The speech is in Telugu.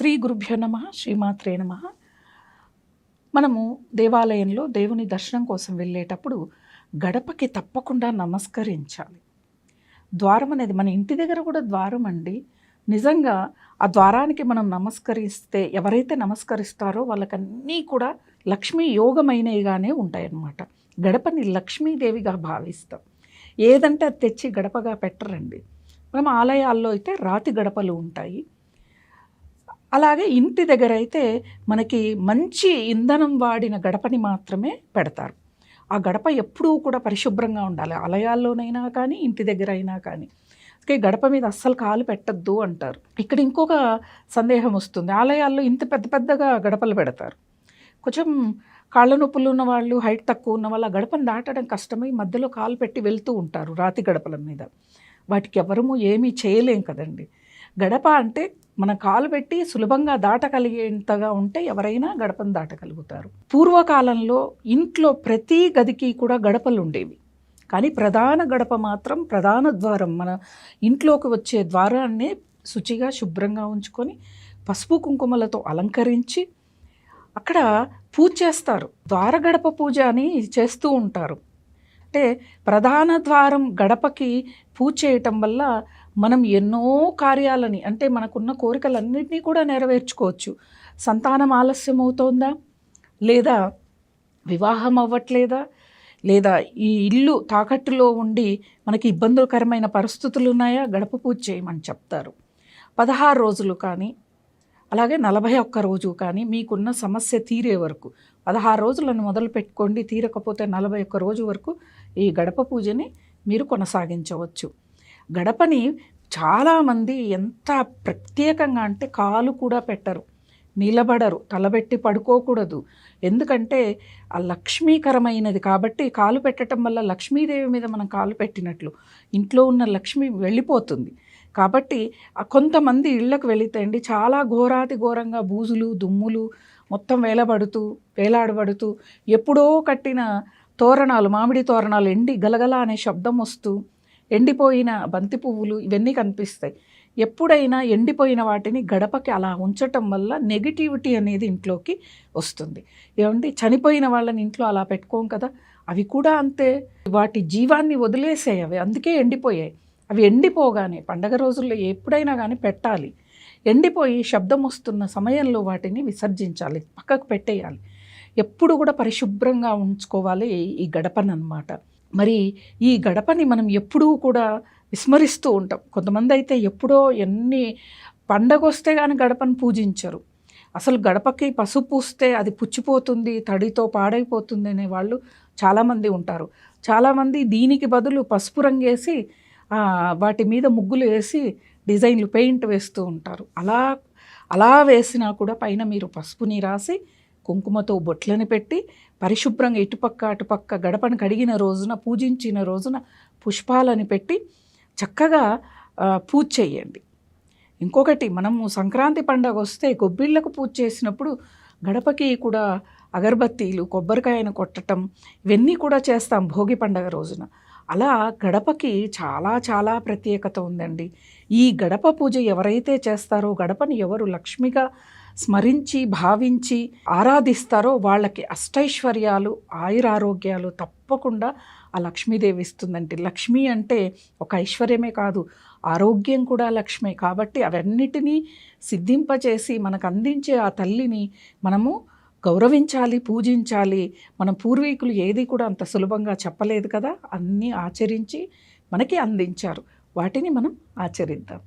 శ్రీ గురుభ్యో నమ శ్రీమాత్రే నమ. మనము దేవాలయంలో దేవుని దర్శనం కోసం వెళ్ళేటప్పుడు గడపకి తప్పకుండా నమస్కరించాలి. ద్వారం అనేది మన ఇంటి దగ్గర కూడా ద్వారం అండి. నిజంగా ఆ ద్వారానికి మనం నమస్కరిస్తే ఎవరైతే నమస్కరిస్తారో వాళ్ళకన్నీ కూడా లక్ష్మీ యోగమైనవిగానే ఉంటాయన్నమాట. గడపని లక్ష్మీదేవిగా భావిస్తాం. ఏదంటే అది తెచ్చి గడపగా పెట్టరండి. మనం ఆలయాల్లో అయితే రాతి గడపలు ఉంటాయి. అలాగే ఇంటి దగ్గర అయితే మనకి మంచి ఇంధనం వాడిన గడపని మాత్రమే పెడతారు. ఆ గడప ఎప్పుడూ కూడా పరిశుభ్రంగా ఉండాలి. ఆలయాల్లోనైనా కానీ ఇంటి దగ్గర అయినా కానీ. గడప మీద అస్సలు కాలు పెట్టద్దు అంటారు. ఇక్కడ ఇంకొక సందేహం వస్తుంది. ఆలయాల్లో ఇంత పెద్ద పెద్దగా గడపలు పెడతారు. కొంచెం కాళ్ళ నొప్పులు ఉన్న వాళ్ళు హైట్ తక్కువ ఉన్న వాళ్ళు ఆ గడపను దాటడం కష్టమై మధ్యలో కాలు పెట్టి వెళ్తూ ఉంటారు రాతి గడపల మీద. వాటికి ఎవరము ఏమీ చేయలేం కదండి. గడప అంటే మన కాలు పెట్టి సులభంగా దాటగలిగేంతగా ఉంటే ఎవరైనా గడపను దాటగలుగుతారు. పూర్వకాలంలో ఇంట్లో ప్రతి గదికి కూడా గడపలు ఉండేవి కానీ ప్రధాన గడప మాత్రం ప్రధాన ద్వారం మన ఇంట్లోకి వచ్చే ద్వారాన్ని శుచిగా శుభ్రంగా ఉంచుకొని పసుపు కుంకుమలతో అలంకరించి అక్కడ పూజ చేస్తారు. ద్వార గడప పూజ అని చేస్తూ ఉంటారు. అంటే ప్రధాన ద్వారం గడపకి పూజ చేయటం వల్ల మనం ఎన్నో కార్యాలని అంటే మనకున్న కోరికలన్నింటినీ కూడా నెరవేర్చుకోవచ్చు. సంతానం ఆలస్యం అవుతోందా లేదా వివాహం అవ్వట్లేదా? లేదా ఈ ఇల్లు తాకట్టులో ఉండి మనకి ఇబ్బందులకరమైన పరిస్థితులు ఉన్నాయా గడప పూజ చేయమని చెప్తారు. పదహారు రోజులు కానీ అలాగే నలభై ఒక్క రోజు కానీ మీకున్న సమస్య తీరే వరకు పదహారు రోజులను మొదలు పెట్టుకోండి తీరకపోతే నలభై ఒక్క రోజు వరకు ఈ గడప పూజని మీరు కొనసాగించవచ్చు. గడపని చాలామంది ఎంత ప్రత్యేకంగా అంటే కాలు కూడా పెట్టరు నిలబడరు తలబెట్టి పడుకోకూడదు. ఎందుకంటే ఆ లక్ష్మీకరమైనది కాబట్టి కాలు పెట్టడం వల్ల లక్ష్మీదేవి మీద మనం కాలు పెట్టినట్లు ఇంట్లో ఉన్న లక్ష్మి వెళ్ళిపోతుంది. కాబట్టి కొంతమంది ఇళ్ళకు వెళితే అండి చాలా ఘోరాతి ఘోరంగా బూజులు దుమ్ములు మొత్తం వేలబడుతూ వేలాడబడుతూ ఎప్పుడో కట్టిన తోరణాలు మామిడి తోరణాలు ఎండి గలగల అనే శబ్దం వస్తూ ఎండిపోయిన బంతి పువ్వులు ఇవన్నీ కనిపిస్తాయి. ఎప్పుడైనా ఎండిపోయిన వాటిని గడపకి అలా ఉంచటం వల్ల నెగిటివిటీ అనేది ఇంట్లోకి వస్తుంది. ఏమంటే చనిపోయిన వాళ్ళని ఇంట్లో అలా పెట్టుకోం కదా అవి కూడా అంతే. వాటి జీవాన్ని వదిలేసాయి అవి అందుకే ఎండిపోయాయి. అవి ఎండిపోగానే పండగ రోజుల్లో ఎప్పుడైనా కానీ పెట్టాలి. ఎండిపోయి శబ్దం వస్తున్న సమయంలో వాటిని విసర్జించాలి పక్కకు పెట్టేయాలి. ఎప్పుడు కూడా పరిశుభ్రంగా ఉంచుకోవాలి ఈ గడపనమాట మరి ఈ గడపని మనం ఎప్పుడూ కూడా విస్మరిస్తూ ఉంటాం. కొంతమంది అయితే ఎప్పుడో ఎన్ని పండగ వస్తే కానీ గడపను పూజించరు. అసలు గడపకి పసుపు పూస్తే అది పుచ్చిపోతుంది తడితో పాడైపోతుంది అనే వాళ్ళు చాలామంది ఉంటారు. చాలామంది దీనికి బదులు పసుపు రంగేసి వాటి మీద ముగ్గులు వేసి డిజైన్లు పెయింట్ వేస్తూ ఉంటారు. అలా అలా వేసినా కూడా పైన మీరు పసుపుని రాసి కుంకుమతో బొట్లని పెట్టి పరిశుభ్రంగా ఇటుపక్క అటుపక్క గడపను కడిగిన రోజున పూజించిన రోజున పుష్పాలని పెట్టి చక్కగా పూజ చేయండి. ఇంకొకటి మనము సంక్రాంతి పండగ వస్తే గొబ్బిళ్ళకు పూజ చేసినప్పుడు గడపకి కూడా అగరబత్తీలు కొబ్బరికాయను కొట్టడం ఇవన్నీ కూడా చేస్తాం భోగి పండగ రోజున. అలా గడపకి చాలా చాలా ప్రత్యేకత ఉందండి. ఈ గడప పూజ ఎవరైతే చేస్తారో గడపని ఎవరు లక్ష్మిగా స్మరించి భావించి ఆరాధిస్తారో వాళ్ళకి అష్టైశ్వర్యాలు ఆయురారోగ్యాలు తప్పకుండా ఆ లక్ష్మీదేవి ఇస్తుందండి. లక్ష్మి అంటే ఒక ఐశ్వర్యమే కాదు ఆరోగ్యం కూడా లక్ష్మే. కాబట్టి అవన్నిటినీ సిద్ధింపచేసి మనకు అందించే ఆ తల్లిని మనము గౌరవించాలి పూజించాలి. మన పూర్వీకులు ఏది కూడా అంత సులభంగా చెప్పలేదు కదా అన్నీ ఆచరించి మనకి అందించారు. వాటిని మనం ఆచరిద్దాం.